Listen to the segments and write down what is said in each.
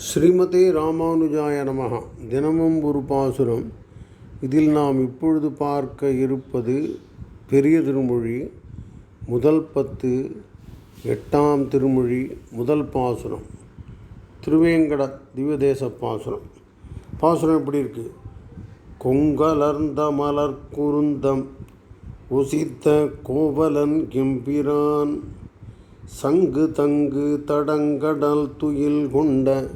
ஸ்ரீமதே ராமானுஜாய நமஹ. தினமும் ஒரு பாசுரம். இதில் நாம் இப்பொழுது பார்க்க இருப்பது பெரிய திருமொழி முதல் பத்து எட்டாம் திருமொழி முதல் பாசுரம். திருவேங்கட திவ்யதேச பாசுரம். பாசுரம் எப்படி இருக்கு? கொங்கலர்ந்த மலர் குருந்தம் உசித்த கோவலன் கெம்பிரான் சங்கு தங்கு தடங்கடல் துயில் கொண்ட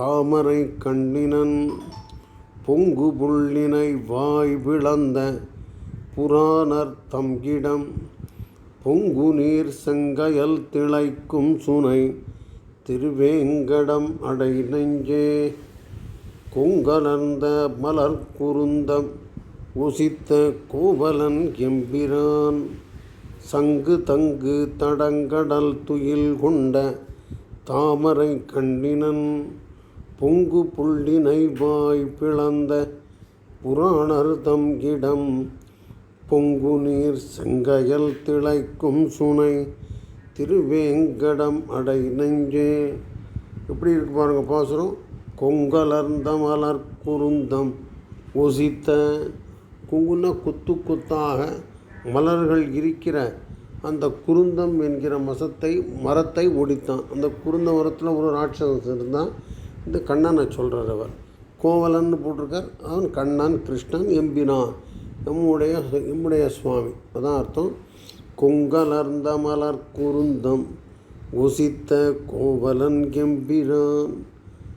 தாமரை கண்ணினன் பொங்கு புள்ளினை வாய் விளந்த புராணர் தம்கிடம் பொங்கு நீர் செங்கயல் திளைக்கும் சுனை திருவேங்கடம் அடை நெஞ்சே கொங்கலர்ந்த மலர் குருந்தம் உசித்த கோவலன் எம்பிரான். சங்கு தங்கு தடங்கடல் துயில் கொண்ட தாமரை கண்ணினன் பொங்கு புள்ளி வாய் பிளந்த புராணர் தம் இடம் பொங்கு நீர் செங்கையல் திளைக்கும் சுனை திருவேங்கடம் அடை நெஞ்சே. எப்படி இருக்கு பாருங்கள் பாசுரம் கொங்கலர்ந்த மலர் குருந்தம் ஒசித்த குங்குன குத்து குத்தாக மலர்கள் இருக்கிற அந்த குருந்தம் என்கிற மசத்தை மரத்தை ஒடித்தான். அந்த குருந்த மரத்தில் ஒரு ராட்சசன் இருந்தான். இந்த கண்ணனை சொல்கிறார் அவர். கோவலன்னு போட்டிருக்கார். அவன் கண்ணன் கிருஷ்ணன் எம்பினான் எம்முடைய எம்முடைய சுவாமி. அதான் அர்த்தம். கொங்கலர்ந்த மலர் குருந்தம் ஒசித்த கோவலன் எம்பிரான்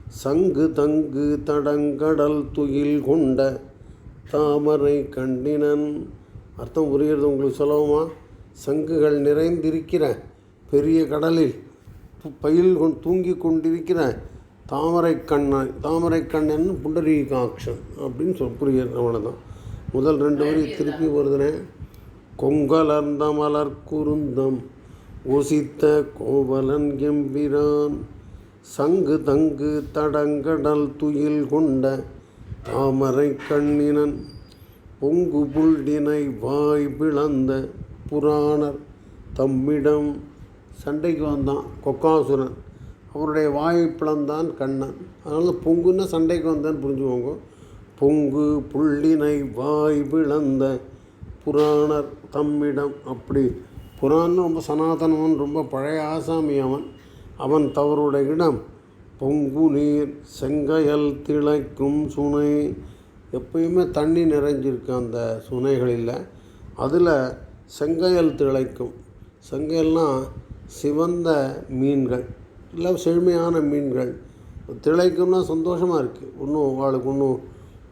சங்கு தங்கு தடங்கடல் துயில் கொண்ட தாமரை கண்டினன். அர்த்தம் புரிகிறது உங்களுக்கு சொல்லவுமா? சங்குகள் நிறைந்திருக்கிற பெரிய கடலில் பயில் கொண்டு தூங்கி கொண்டிருக்கிற தாமரை கண்ணன் தாமரை கண்ணன் புண்டரீகாட்சன் அப்படின்னு சொல் புரியுது அவ்வளோதான் முதல் ரெண்டு வரி திருப்பி வருதுனே. கொங்கலர்ந்த மலர் குருந்தம் ஒசித்த கோவலன் எம்பிரான் சங்கு தங்கு தடங்கடல் துயில் கொண்ட தாமரை கண்ணினன் பொங்கு புல்டினை வாய் பிளந்த புராணர் தம்மிடம் சண்டைக்கு வந்தான் கொக்காசுரன். அவருடைய வாய்ப்பிழந்தான் பிளந்தான் கண்ணன். அதனால் பொங்குன்னா சண்டைக்கு வந்தான்னு புரிஞ்சுக்கோங்க. பொங்கு புள்ளினை வாய் பிளந்த புராணர் தம்மிடம் அப்படி. புராணம் ரொம்ப சனாதனவன் ரொம்ப பழைய ஆசாமி அவன். அவன் தவறுடைய இடம் பொங்கு நீர் செங்கையல் திளைக்கும் சுனை. எப்பயுமே தண்ணி நிறைஞ்சிருக்கு அந்த சுனைகளில். அதில் செங்கையல் திளைக்கும். செங்கையல்னால் சிவந்த மீன்கள். இல்லை செழுமையான மீன்கள். திளைக்கும்னா சந்தோஷமாக இருக்குது ஒன்றும் அவளுக்கு ஒன்றும்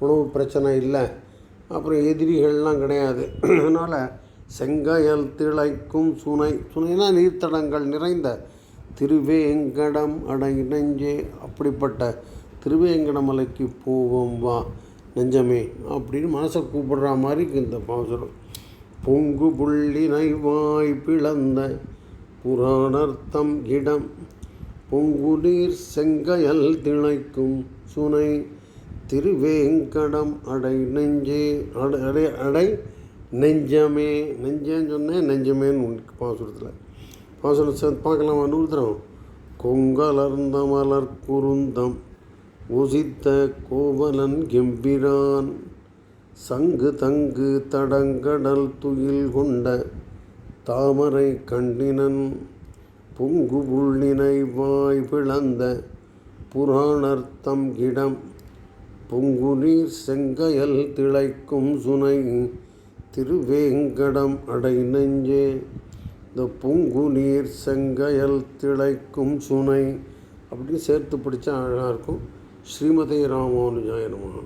உணவு பிரச்சனை இல்லை. அப்புறம் எதிரிகள்லாம் கிடையாது. அதனால் செங்கயல் திளைக்கும் சுனை. சுனைனா நீர்த்தடங்கள் நிறைந்த திருவேங்கடம் அடை நெஞ்சே அப்படிப்பட்ட திருவேங்கடமலைக்கு போவோம் வா நெஞ்சமே அப்படின்னு மனசை கூப்பிடுற மாதிரி இந்த பாசுரம். பொங்கு புள்ளி நைவாய் பிளந்த புராணர்த்தம் இடம். பொங்குநீர் செங்கையல் செங்கயல் திளைக்கும் சுனை திருவேங்கடம் அடை நெஞ்சே அடை அடை அடை நெஞ்சமே. நெஞ்சேன்னு சொன்னேன் நெஞ்சமேன்னு உன் பாசுரத்தில் பாசுரம் சேர்ந்து பார்க்கலாமா நூறுத்தரம் கொங்கலர்ந்த மலர் குருந்தம் உசித்த கோவலன் கெம்பிரான் சங்கு தங்கு தடங்கடல் துயில் கொண்ட தாமரை கண்டினன் பொங்கு புள்ளினை வாய் பிளந்த புராணர்த்தம் கிடம். இடம் பொங்கு நீர் செங்கயல் திளைக்கும் சுனை திருவேங்கடம் அடை நெஞ்சே. இந்த பொங்கு நீர் செங்கயல் திளைக்கும் சுனை அப்படின்னு சேர்த்து பிடிச்சா அழகாக இருக்கும். ஸ்ரீமதி ராமானுஜாயனமாக